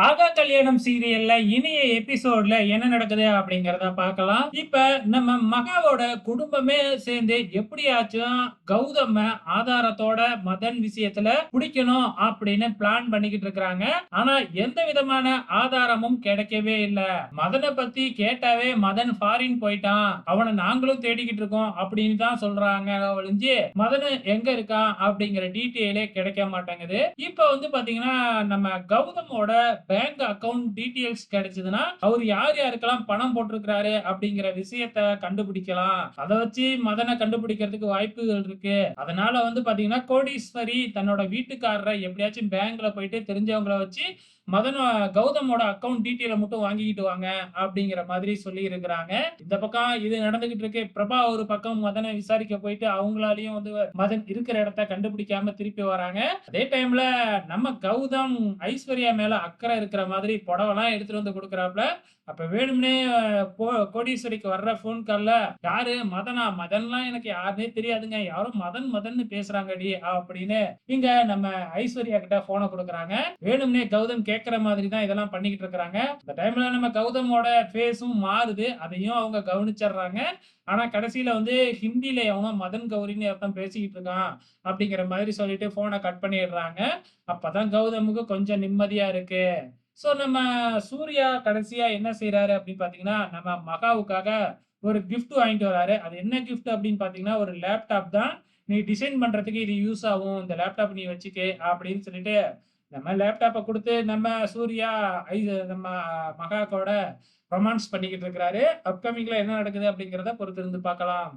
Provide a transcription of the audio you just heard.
ಆಗ கல்யாணம் சீரியல்ல இனிய எபிசோட்ல என்ன நடக்குது அப்படிங்கறத பார்க்கலாம். இப்ப நம்ம மகாவோட குடும்பமே சேர்ந்து எப்படியாச்சும் கௌதம ஆதாரத்தோட மதன் விஷயத்துல பிடிக்கணும் அப்படின்னு பிளான் பண்ணிக்கிட்டு இருக்கிறாங்க. ஆனா எந்த விதமான ஆதாரமும் கிடைக்கவே இல்ல. மதனை பத்தி கேட்டாவே மதன் ஃபாரின் போயிட்டான். அவனை நாங்களும் தேடிக்கிட்டு இருக்கோம் அப்படின்னு தான் சொல்றாங்க ஒழிஞ்சு மதன் எங்க இருக்கான் அப்படிங்கிற டீட்டெயிலே கிடைக்க மாட்டேங்குது. இப்ப வந்து பாத்தீங்கன்னா நம்ம கௌதமோட பேங்க் அக்கவுண்ட் டீட்டெயில்ஸ் கிடைச்சதுன்னா அவர் யார் யாருக்கெல்லாம் பணம் போட்டிருக்கிறாரு அப்படிங்கிற விஷயத்த கண்டுபிடிக்கலாம். அதை வச்சு மதனை கண்டுபிடிக்கிறதுக்கு வாய்ப்புகள் இருக்கு. அதனால வந்து பாத்தீங்கன்னா கோடீஸ்வரி தன்னோட வீட்டுக்காரரை எப்படியாச்சும் பேங்க்ல போயிட்டு தெரிஞ்சவங்கள வச்சு மதன் கௌதமோட அக்கவுண்ட் டீட்டெயில மட்டும் வாங்கிக்கிட்டு வாங்க அப்படிங்கிற மாதிரி சொல்லி இருக்கிறாங்க இந்த பக்கம் இது நடந்துகிட்டு இருக்கு. பிரபா ஒரு பக்கம் மதனை விசாரிக்க போயிட்டு அவங்களாலையும் வந்து மதன் இருக்கிற இடத்த கண்டுபிடிக்காம திருப்பி வராங்க. அதே டைம்ல நம்ம கௌதம் ஐஸ்வர்யா மேல அக்கறை இருக்கிற மாதிரி புடவெல்லாம் எடுத்துட்டு வந்து கொடுக்குறாப்ல. அப்ப வேணும்னே கோடீஸ்வரிக்கு வர்ற ஃபோன் கால்ல யாரு? மதனா? மதன்லாம் எனக்கு யாருனே தெரியாதுங்க. யாரும் மதன் மதன்னு பேசுறாங்கடி அப்படின்னு இங்க நம்ம ஐஸ்வர்யா கிட்ட போனை கொடுக்குறாங்க. வேணும்னே கௌதம் கேட்கற மாதிரி தான் இதெல்லாம் பண்ணிக்கிட்டு இருக்கிறாங்க. இந்த டைம்ல நம்ம கௌதமோட ஃபேஸும் மாறுது. அதையும் அவங்க கவனிச்சிடுறாங்க. ஆனா கடைசியில வந்து ஹிந்தில எவனோ மதன் கௌரின்னு அர்த்தம் பேசிக்கிட்டு இருக்கான் அப்படிங்கிற மாதிரி சொல்லிட்டு போனை கட் பண்ணிடுறாங்க. அப்பதான் கௌதமுக்கு கொஞ்சம் நிம்மதியா இருக்கு. ஸோ நம்ம சூர்யா கடைசியா என்ன செய்யறாரு அப்படின்னு பார்த்தீங்கன்னா நம்ம மகாவுக்காக ஒரு கிஃப்ட் வாங்கிட்டு வராரு. அது என்ன கிஃப்ட் அப்படின்னு பார்த்தீங்கன்னா ஒரு லேப்டாப் தான். நீ டிசைன் பண்றதுக்கு இது யூஸ் ஆகும். இந்த லேப்டாப் நீ வச்சுக்க அப்படின்னு சொல்லிட்டு நம்ம லேப்டாப்பை கொடுத்து நம்ம சூர்யா ஐ நம்ம மகாக்கோட ரொமான்ஸ் பண்ணிக்கிட்டு இருக்கிறாரு. அப்கமிங்கில் என்ன நடக்குது அப்படிங்கிறத பொறுத்திருந்து பார்க்கலாம்.